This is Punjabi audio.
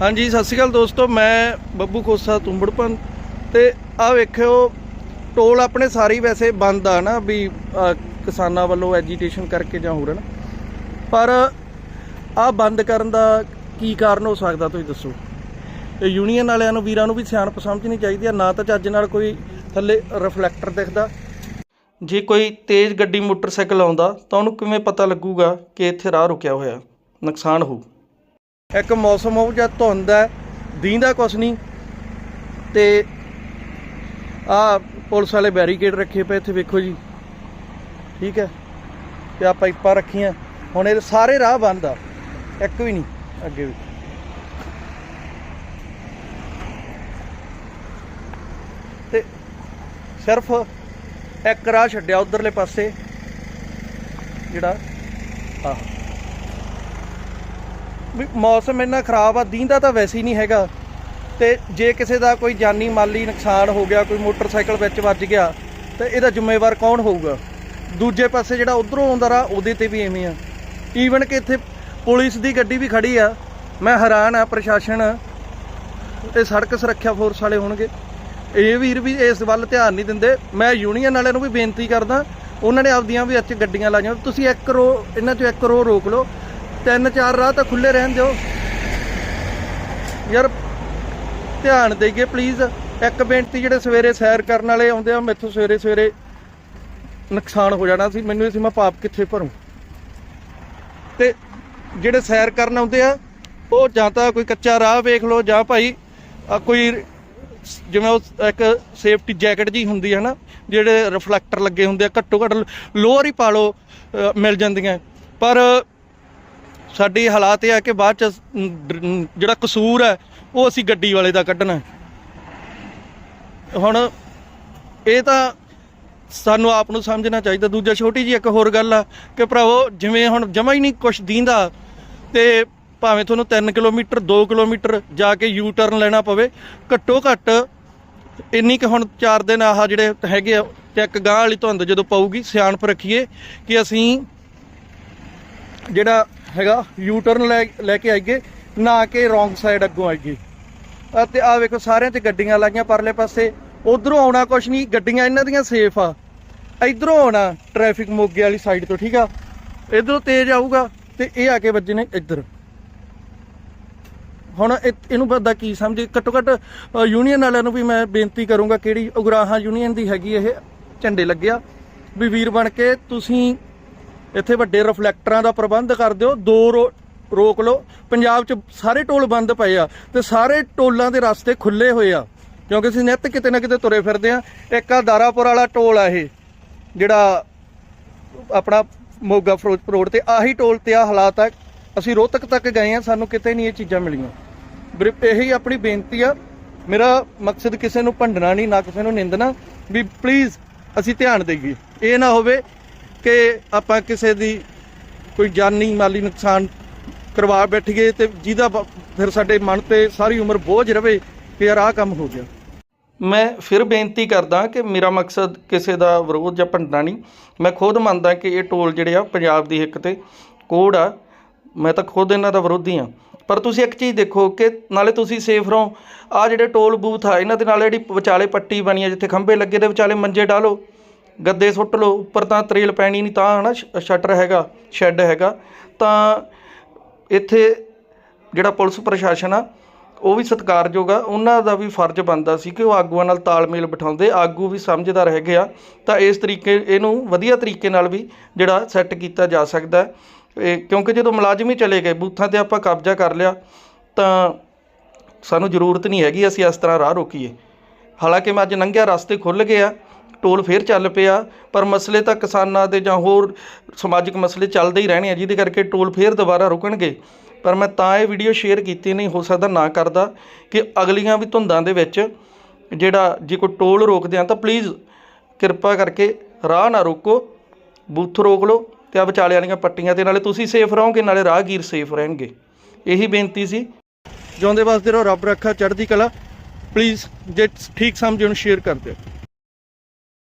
ਹਾਂਜੀ, ਸਤਿ ਸ਼੍ਰੀ ਅਕਾਲ ਦੋਸਤੋ, ਮੈਂ ਬੱਬੂ ਕੋਸਾ ਤੁੰਬੜਪਨ। ਤੇ ਆਹ ਵੇਖਿਓ, ਟੋਲ ਆਪਣੇ ਸਾਰੇ ਵੈਸੇ ਬੰਦ ਆ ਨਾ, ਵੀ ਕਿਸਾਨਾਂ ਵੱਲੋਂ ਐਜੀਟੇਸ਼ਨ ਕਰਕੇ ਜਾਂ ਹੋਰ ਨਾ। ਪਰ ਆਹ ਬੰਦ ਕਰਨ ਦਾ ਕੀ ਕਾਰਨ ਹੋ ਸਕਦਾ, ਤੁਸੀਂ ਦੱਸੋ। ਇਹ ਯੂਨੀਅਨ ਵਾਲਿਆਂ ਨੂੰ, ਵੀਰਾਂ ਨੂੰ ਵੀ ਸਿਆਣਪ ਸਮਝਣੀ ਚਾਹੀਦੀ ਆ, ਨਾ ਤਾਂ ਚੱਜ ਨਾਲ ਕੋਈ ਥੱਲੇ ਰਿਫਲੈਕਟਰ ਦਿਖਦਾ। ਜੇ ਕੋਈ ਤੇਜ਼ ਗੱਡੀ ਮੋਟਰਸਾਈਕਲ ਆਉਂਦਾ, ਤਾਂ ਉਹਨੂੰ ਕਿਵੇਂ ਪਤਾ ਲੱਗੂਗਾ ਕਿ ਇੱਥੇ ਰਾਹ ਰੁਕਿਆ ਹੋਇਆ, ਨੁਕਸਾਨ ਹੋਊ? ਇੱਕ ਮੌਸਮ ਉਹ ਜਾਂ ਧੁੰਦ ਹੈ ਦੀਂਦਾ ਕੁਛ ਨਹੀਂ। ਤੇ ਆ ਪੁਲਿਸ ਵਾਲੇ ਬੈਰੀਕੇਡ ਰੱਖੇ ਪਏ ਇੱਥੇ, ਵੇਖੋ ਜੀ। ਠੀਕ ਹੈ? ਤੇ ਆ ਪਾਈਪਾਂ ਰੱਖੀਆਂ। ਹੁਣ ਇਹ ਸਾਰੇ ਰਾਹ ਬੰਦ ਆ। ਇੱਕ ਵੀ ਨਹੀਂ, ਅੱਗੇ ਵੀ। ਤੇ ਸਿਰਫ ਇੱਕ ਰਾਹ ਛੱਡਿਆ ਉਧਰਲੇ ਪਾਸੇ, ਜਿਹੜਾ ਆਹ। ਮੌਸਮ ਇੰਨਾ ਖਰਾਬ ਆ ਦੀਂਦਾ ਤਾਂ ਵੈਸੇ ਹੀ ਨਹੀਂ ਹੈਗਾ। ਤੇ ਜੇ ਕਿਸੇ ਦਾ ਕੋਈ ਜਾਨੀ ਮਾਲੀ ਨੁਕਸਾਨ ਹੋ ਗਿਆ, ਕੋਈ ਮੋਟਰਸਾਈਕਲ ਵਿੱਚ ਵੱਜ ਗਿਆ, ਤੇ ਇਹਦਾ ਜ਼ਿੰਮੇਵਾਰ ਕੌਣ ਹੋਊਗਾ? ਦੂਜੇ ਪਾਸੇ ਜਿਹੜਾ ਉਧਰੋਂ ਆਉਂਦਾ ਰਾ, ਉਹਦੇ ਤੇ ਵੀ ਐਵੇਂ ਆ। ਈਵਨ ਕਿ ਇੱਥੇ ਪੁਲਿਸ ਦੀ ਗੱਡੀ ਵੀ ਖੜੀ ਆ। ਮੈਂ ਹੈਰਾਨ ਆ, ਪ੍ਰਸ਼ਾਸਨ ਤੇ ਸੜਕ ਸੁਰੱਖਿਆ ਫੋਰਸ ਵਾਲੇ ਹੋਣਗੇ। ਇਹ ਵੀਰ ਵੀ ਇਸ ਵੱਲ ਧਿਆਨ ਨਹੀਂ ਦਿੰਦੇ। ਮੈਂ ਯੂਨੀਅਨ ਵਾਲਿਆਂ ਨੂੰ ਵੀ ਬੇਨਤੀ ਕਰਦਾ, ਉਹਨਾਂ ਨੇ ਆਪਦੀਆਂ ਵੀ ਇੱਥੇ ਗੱਡੀਆਂ ਲਾਈਆਂ। ਤੁਸੀਂ ਇੱਕ ਕਰੋ, ਇਹਨਾਂ ਚੋਂ ਇੱਕ ਰੋ ਰੋਕ ਲਓ। ਤਿੰਨ ਚਾਰ ਰਾਹ ਤਾਂ ਖੁੱਲੇ ਰਹਿਣ ਦਿਓ। ਯਾਰ, ਧਿਆਨ ਦੇਈਏ ਪਲੀਜ਼ ਇੱਕ ਬੇਨਤੀ ਜਿਹੜੇ ਸਵੇਰੇ ਸੈਰ ਕਰਨ ਵਾਲੇ ਆਉਂਦੇ ਆ, ਮੈਥੋਂ ਸਵੇਰੇ ਸਵੇਰੇ ਨੁਕਸਾਨ ਹੋ ਜਾਣਾ ਸੀ। ਮੈਨੂੰ ਇਹ ਸੀ, ਮੈਂ ਪਾਪ ਕਿੱਥੇ ਭਰੂੰ? ਤੇ ਜਿਹੜੇ ਸੈਰ ਕਰਨ ਆਉਂਦੇ ਆ, ਉਹ ਜਾਂ ਤਾਂ ਕੋਈ ਕੱਚਾ ਰਾਹ ਵੇਖ ਲਓ, ਜਾਂ ਭਾਈ ਕੋਈ ਜਿਵੇਂ ਉਹ ਇੱਕ ਸੇਫਟੀ ਜੈਕਟ ਜੀ ਹੁੰਦੀ ਹੈ ਨਾ, ਜਿਹੜੇ ਰਿਫਲੈਕਟਰ ਲੱਗੇ ਹੁੰਦੇ ਆ ਘੱਟੋ ਘੱਟ ਲੋਅਰ ਹੀ ਪਾ ਲਓ ਮਿਲ ਜਾਂਦੀਆਂ। ਪਰ ਸਾਡੀ ਹਾਲਾਤ ਇਹ ਆ ਕਿ ਬਾਅਦ ਚ ਜਿਹੜਾ ਕਸੂਰ ਹੈ, ਉਹ ਅਸੀਂ ਗੱਡੀ ਵਾਲੇ ਦਾ ਕੱਢਣਾ ਹੁਣ ਇਹ ਤਾਂ ਸਾਨੂੰ ਆਪ ਨੂੰ ਸਮਝਣਾ ਚਾਹੀਦਾ। ਦੂਜਾ ਛੋਟੀ ਜੀ ਇੱਕ ਹੋਰ ਗੱਲ ਆ ਕਿ ਭਰਾਵੋ, ਜਿਵੇਂ ਹੁਣ ਜਮਾ ਹੀ ਨਹੀਂ ਕੁਛ ਦੀਂਦਾ ਤੇ ਭਾਵੇਂ ਤੁਹਾਨੂੰ 3 ਕਿਲੋਮੀਟਰ 2 ਕਿਲੋਮੀਟਰ ਜਾ ਕੇ ਯੂ ਟਰਨ ਲੈਣਾ ਪਵੇ, ਘੱਟੋ ਘੱਟ ਇੰਨੀ ਕਿ ਹੁਣ 4 ਦਿਨ ਆਹ ਜਿਹੜੇ ਹੈਗੇ ਆ ਇੱਕ ਗਾਂ ਵਾਲੀ ਧੁੰਦ ਜਦੋਂ ਪਊਗੀ, ਸਿਆਣਪ ਰੱਖੀਏ ਕਿ ਅਸੀਂ ਜਿਹੜਾ ਹੈਗਾ ਯੂ ਟਰਨ ਲੈ ਲੈ ਕੇ ਆਈਏ, ਨਾ ਕਿ ਰੋਂਗ ਸਾਈਡ ਅੱਗੋਂ ਆਈਏ। ਅਤੇ ਆ ਵੇਖੋ, ਸਾਰਿਆਂ 'ਚ ਗੱਡੀਆਂ ਲਾਈਆਂ ਪਰਲੇ ਪਾਸੇ। ਉਧਰੋਂ ਆਉਣਾ ਕੁਛ ਨਹੀਂ, ਗੱਡੀਆਂ ਇਹਨਾਂ ਦੀਆਂ ਸੇਫ ਆ। ਇਧਰੋਂ ਆਉਣਾ ਟ੍ਰੈਫਿਕ ਮੋਗੇ ਵਾਲੀ ਸਾਈਡ ਤੋਂ, ਠੀਕ ਆ? ਇਧਰੋਂ ਤੇਜ਼ ਆਊਗਾ ਤੇ ਇਹ ਆ ਕੇ ਵੱਜੇ ਨੇ ਇੱਧਰ। ਹੁਣ ਇਹ- ਇਹਨੂੰ ਬੰਦਾ ਕੀ ਸਮਝੇ? ਘੱਟੋ ਘੱਟ ਯੂਨੀਅਨ ਵਾਲਿਆਂ ਨੂੰ ਵੀ ਮੈਂ ਬੇਨਤੀ ਕਰੂੰਗਾ, ਕਿਹੜੀ ਉਗਰਾਹਾਂ ਯੂਨੀਅਨ ਦੀ ਹੈਗੀ ਇਹ ਝੰਡੇ ਲੱਗਿਆ। ਵੀ ਵੀਰ ਬਣ ਕੇ ਤੁਸੀਂ ਇੱਥੇ ਵੱਡੇ ਰਿਫਲੈਕਟਰਾਂ ਦਾ ਪ੍ਰਬੰਧ ਕਰ ਦਿਓ ਦੋ ਰੋ- ਰੋਕ ਲਓ। ਪੰਜਾਬ 'ਚ ਸਾਰੇ ਟੋਲ ਬੰਦ ਪਏ ਆ ਤੇ ਸਾਰੇ ਟੋਲਾਂ ਦੇ ਰਸਤੇ ਖੁੱਲੇ ਹੋਏ ਆ ਕਿਉਂਕਿ ਅਸੀਂ ਨਿੱਤ ਕਿਤੇ ਨਾ ਕਿਤੇ ਤੁਰੇ ਫਿਰਦੇ ਆ। ਇੱਕ ਆ ਦਾਰਾਪੁਰ ਵਾਲਾ ਟੋਲ ਆ ਇਹ ਜਿਹੜਾ ਆਪਣਾ ਮੋਗਾ ਫਿਰੋਜ਼ਪੁਰ ਰੋਡ ਤੇ ਆਹੀ ਟੋਲ ਤੇ ਆ ਹਾਲਾਤ ਆ। ਅਸੀਂ ਰੋਹਤਕ ਤੱਕ ਗਏ ਆ ਸਾਨੂੰ ਕਿਤੇ ਨਹੀਂ ਇਹ ਚੀਜ਼ਾਂ ਮਿਲੀਆਂ। ਵੀਰੇ, ਇਹੀ ਆਪਣੀ ਬੇਨਤੀ ਆ। ਮੇਰਾ ਮਕਸਦ ਕਿਸੇ ਨੂੰ ਭੰਡਣਾ ਨਹੀਂ ਨਾ ਕਿਸੇ ਨੂੰ ਨਿੰਦਣਾ ਵੀ ਪਲੀਜ਼ ਅਸੀਂ ਧਿਆਨ ਦੇਈਏ। ਇਹ ਨਾ ਹੋਵੇ ਕਿ ਆਪਾਂ ਕਿਸੇ ਦੀ ਕੋਈ ਜਾਨੀ ਮਾਲੀ ਨੁਕਸਾਨ ਕਰਵਾ ਬੈਠੀਏ ਤੇ ਜਿਹਦਾ ਫਿਰ ਸਾਡੇ ਮਨ ਤੇ ਸਾਰੀ ਉਮਰ ਬੋਝ ਰਵੇ ਕਿ ਯਾਰ ਆਹ ਕੰਮ ਹੋ ਗਿਆ। ਮੈਂ ਫਿਰ ਬੇਨਤੀ ਕਰਦਾ ਕਿ ਮੇਰਾ ਮਕਸਦ ਕਿਸੇ ਦਾ ਵਿਰੋਧ ਜਾਂ ਭੰਡਣਾ ਨਹੀਂ। ਮੈਂ ਖੁਦ ਮੰਨਦਾ ਕਿ ਇਹ ਟੋਲ ਜਿਹੜੇ ਆ, ਪੰਜਾਬ ਦੀ ਇੱਕ ਤੇ ਕੋੜ ਆ। ਮੈਂ ਤਾਂ ਖੁਦ ਇਹਨਾਂ ਦਾ ਵਿਰੋਧੀ ਆ ਪਰ ਤੁਸੀਂ ਇੱਕ ਚੀਜ਼ ਦੇਖੋ ਕਿ ਨਾਲੇ ਤੁਸੀਂ ਸੇਫ ਰਹੋ। ਆ ਜਿਹੜੇ ਟੋਲ ਬੂਥ ਆ, ਇਹਨਾਂ ਦੇ ਨਾਲ ਜਿਹੜੀ ਵਿਚਾਲੇ ਪੱਟੀ ਬਣੀ ਆ, ਜਿੱਥੇ ਖੰਭੇ ਲੱਗੇ ਦੇ ਵਿਚਾਲੇ ਮੰਜੇ ਡਾਲੋ। ਗੱਦੇ ਸੁੱਟ ਲਓ, ਉੱਪਰ ਤਾਂ ਤਰੇਲ ਪੈਣੀ ਨਹੀਂ, ਤਾਂ ਹਨਾ ਸ਼- ਸ਼ਟਰ ਹੈਗਾ, ਸ਼ੈੱਡ ਹੈਗਾ। ਤਾਂ ਇੱਥੇ ਜਿਹੜਾ ਪੁਲਿਸ ਪ੍ਰਸ਼ਾਸਨ ਆ, ਉਹ ਵੀ ਸਤਿਕਾਰਯੋਗ ਆ। ਉਹਨਾਂ ਦਾ ਵੀ ਫਰਜ਼ ਬਣਦਾ ਸੀ ਕਿ ਉਹ ਆਗੂਆਂ ਨਾਲ ਤਾਲਮੇਲ ਬਿਠਾਉਂਦੇ। ਆਗੂ ਵੀ ਸਮਝਦਾਰ ਹੈਗੇ ਆ। ਤਾਂ ਇਸ ਤਰੀਕੇ, ਇਹਨੂੰ ਵਧੀਆ ਤਰੀਕੇ ਨਾਲ ਵੀ ਜਿਹੜਾ ਸੈੱਟ ਕੀਤਾ ਜਾ ਸਕਦਾ। ਇਹ ਕਿਉਂਕਿ ਜਦੋਂ ਮੁਲਾਜ਼ਮ ਹੀ ਚਲੇ ਗਏ, ਬੂਥਾਂ ਤੇ ਆਪਾਂ ਕਬਜ਼ਾ ਕਰ ਲਿਆ, ਤਾਂ ਸਾਨੂੰ ਜ਼ਰੂਰਤ ਨਹੀਂ ਹੈਗੀ, ਅਸੀਂ ਇਸ ਤਰ੍ਹਾਂ ਰਾਹ ਰੋਕੀਏ। ਹਾਲਾਂਕਿ ਮੈਂ ਅੱਜ ਲੰਘਿਆ ਰਸਤੇ ਖੁੱਲ ਗਏ ਆ। ਟੋਲ ਫੇਰ ਚੱਲ ਪਿਆ, ਪਰ ਮਸਲੇ ਤਾਂ ਕਿਸਾਨਾਂ ਦੇ ਜਾਂ ਹੋਰ ਸਮਾਜਿਕ ਮਸਲੇ ਚੱਲਦੇ ਹੀ ਰਹਿਣੇ ਆ, ਜਿਹਦੇ ਕਰਕੇ ਟੋਲ ਫੇਰ ਦੁਬਾਰਾ ਰੁਕਣਗੇ। ਪਰ ਮੈਂ ਤਾਂ ਇਹ ਵੀਡੀਓ ਸ਼ੇਅਰ ਕੀਤੀ ਨਹੀਂ, ਹੋ ਸਕਦਾ ਨਾ ਕਰਦਾ, ਕਿ ਅਗਲੀਆਂ ਵੀ ਧੁੰਦਾਂ ਦੇ ਵਿੱਚ ਜਿਹੜਾ ਜੇ ਕੋਈ ਟੋਲ ਰੋਕਦੇ ਆ ਤਾਂ ਪਲੀਜ਼ ਕਿਰਪਾ ਕਰਕੇ ਰਾਹ ਨਾ ਰੋਕੋ, ਬੂਥ ਰੋਕ ਲਓ ਤੇ ਆ ਵਿਚਾਲੇ ਵਾਲੀਆਂ ਪੱਟੀਆਂ ਤੇ ਨਾਲੇ ਤੁਸੀਂ ਸੇਫ ਰਹੋਗੇ, ਨਾਲੇ ਰਾਹਗੀਰ ਸੇਫ ਰਹਿਣਗੇ। ਇਹੀ ਬੇਨਤੀ ਸੀ। ਜਿਉਂਦੇ ਵਾਸਤੇ ਰਹੋ, ਰੱਬ ਰੱਖਾ, ਚੜ੍ਹਦੀ ਕਲਾ। ਪਲੀਜ਼ ਜੇ ਠੀਕ ਸਮਝੇ ਉਹਨੂੰ ਸ਼ੇਅਰ ਕਰ ਦਿਓ।